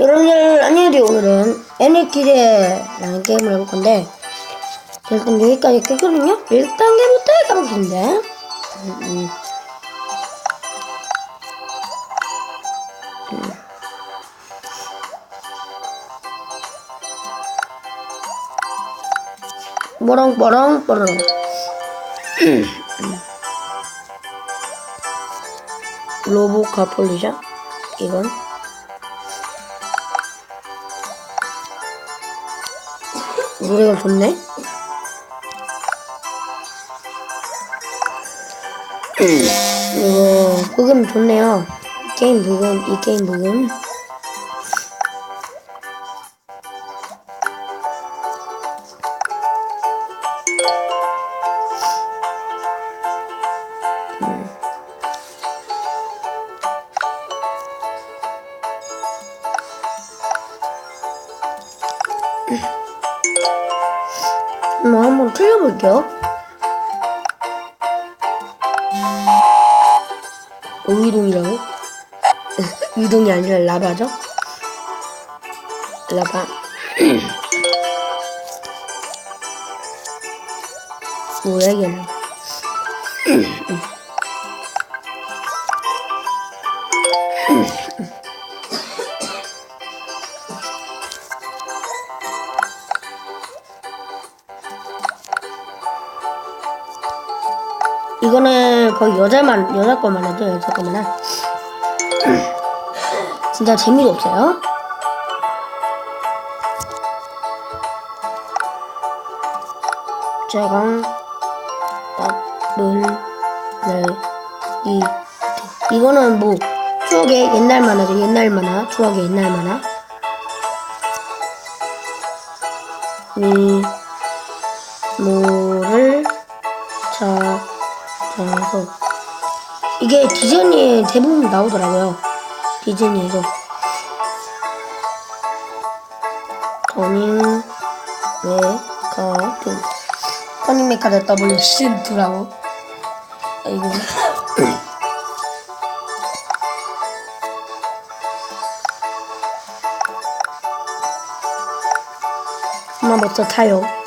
여러분들 안녕하세요. 오늘은 애니키드라는 게임을 해볼 건데 일단 여기까지 깼거든요. 1단계부터 해가보겠는데. 음, 음. 음. 뽀롱 뽀롱 뽀롱. 로보카 폴리션 이건 노래가 좋네. 이거 부금 좋네요. 게임 부금 이 게임 부금. 틀려볼게요. 오이동이라고? 유동이 아니라 라바죠? 라바. 뭐야 얘는? 이거는 거의 여자만 여자 거만 하죠 여자 거만 하. 진짜 재미도 없어요. 제가 답을 내이 이거는 뭐 추억의 옛날 만화죠 옛날 만화 추억의 옛날 만화 미모 이게 디즈니에 대부분 나오더라고요. 디즈니에서. 터닝 메카드 터닝 메카드 W 시즌 2라고. 아이고. 한번부터 타요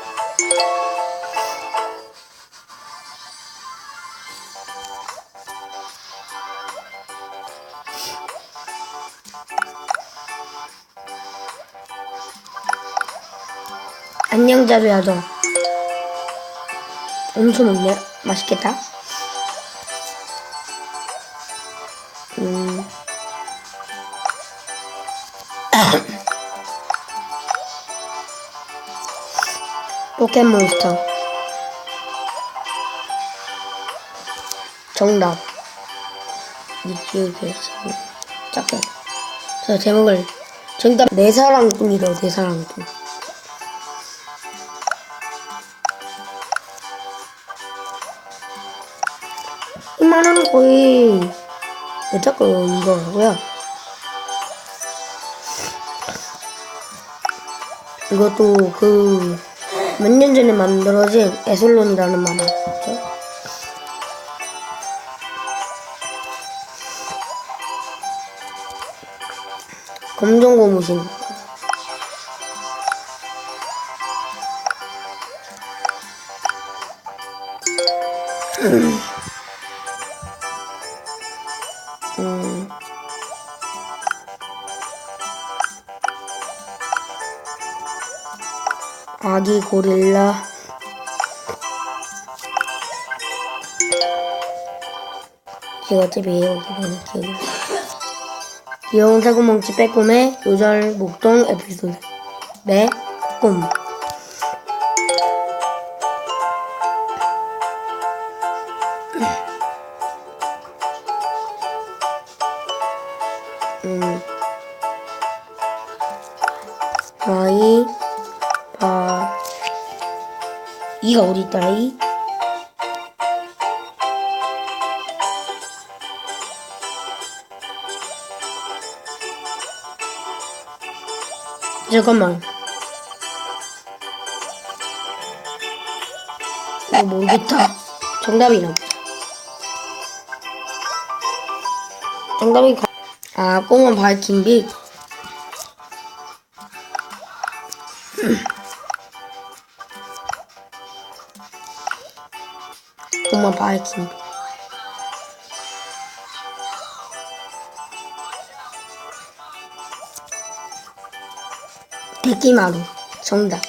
안녕 자루야도. 엄청 먹네 맛있겠다. 음. 포켓몬스터. 정답. 이기에서 작게 저 제목을 정답. 내 사랑꾼이래요 내 사랑꾼 이만한 거의 여자 거 이거고요 이것도 그 몇 년 전에 만들어진 에슬론이라는 만화죠. 검정 고무신. 음. 아기 고릴라. 제가 어차피 외우기는 기억이 귀여운 사고뭉치 빼꼼의 요절 목동 에피소드. 매꿈. 음. 아이 이가 어디 있더라 이? 잠깐만. 이거 모르겠다. 정답이나. 정답이 가... 아 꽁은 바이킹 빛 엄마 바이킹. 대기마루 정답.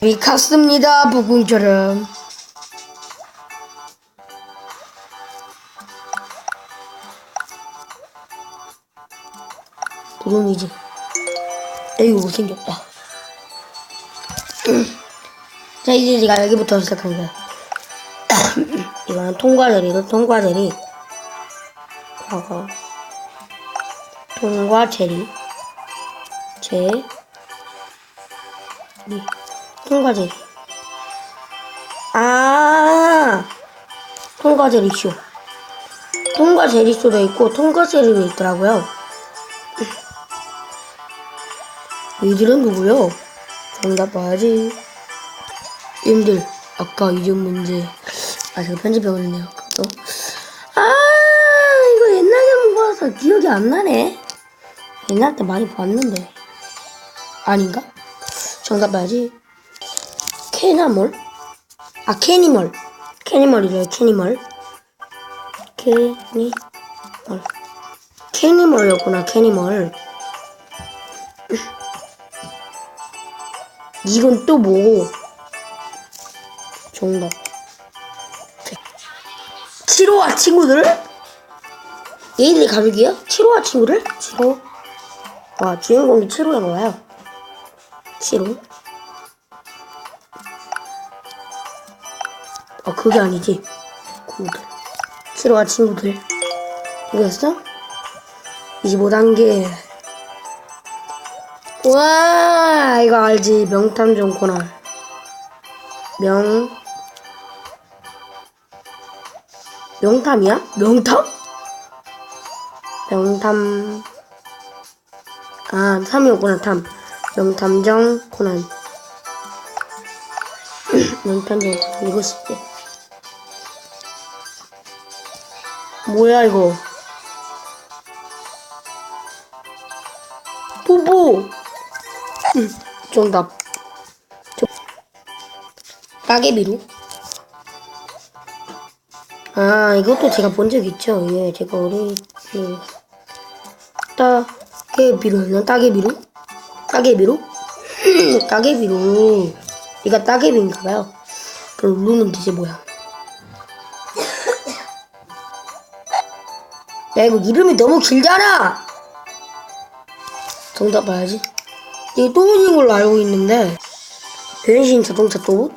이 갔습니다 부궁처럼. 도론이지. 에이구 못생겼다. 자 이제 제가 여기부터 시작합니다. 이거는 통과제리도 통과제리. 과거. 통과제리. 제. 리. 통과제리. 아. 통과제리쇼. 통과제리쇼도 있고 통과제리도 있더라고요. 이들은 누구요? 정답 봐야지. 님들, 아까 이전 문제. 아, 제가 편집해버렸네요. 또. 아, 이거 옛날에 봐서 기억이 안 나네. 옛날 때 많이 봤는데. 아닌가? 정답 봐야지. 캐나몰? 아, 캐니멀. 캐니멀이래요, 캐니멀. 캐니멀. 캐니멀이었구나, 캐니멀. 이건 또 뭐고? 정답. 7호와 친구들? 얘들이 가족이야? 7호와 친구들? 7호. 와, 주인공이 7호인 거야. 7호. 아, 그게 아니지. 친구들. 7호와 친구들. 이거였어? 25단계. 와 이거 알지? 명탐정 코난 명. 명탐이야? 명탐? 명탐. 아 3이었구나 탐. 명탐정 코난 명탐정 이거 쉽지. 뭐야 이거? 뽀뽀 응, 정답. 저, 따개비로? 아, 이것도 제가 본 적 있죠. 예, 제가 어릴 때. 따개비로였나? 따개비로? 따개비로? 따개비로. 이가 따개비인가봐요. 그럼 루는 대체 뭐야? 야, 이거 이름이 너무 길잖아! 정답 봐야지. 이게 또봇인 걸로 알고 있는데 변신 자동차 또봇?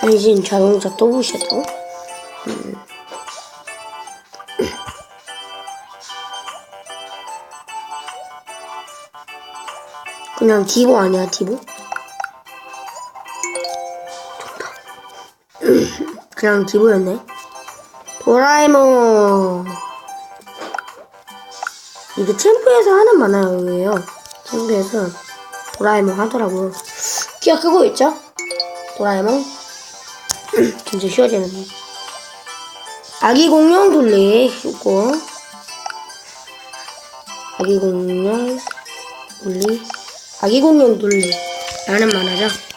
변신 자동차 또봇이었다고? 음. 그냥 디보 아니야 디보? 그냥 기부였네. 도라에몽. 이게 챔프에서 하는 만화예요. 챔프에서 도라에몽 하더라고요. 키가 크고 있죠? 도라에몽. 진짜 쉬워지는. 아기 공룡 둘리 있고. 아기 공룡 둘리. 아기 공룡 둘리. 라는 만화죠.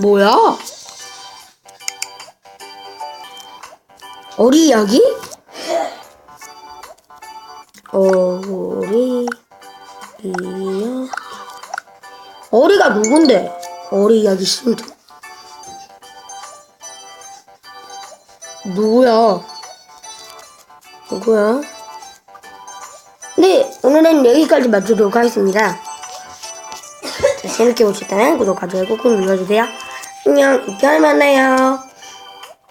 뭐야? 어리 이야기? 어리 이야 어리가 누군데? 어리 이야기 신드 누구야? 누구야? 네 오늘은 여기까지 마치도록 하겠습니다. 자, 재밌게 보셨다면 구독과 좋아요 꾹꾹 눌러주세요. 안녕, 이편에 만나요.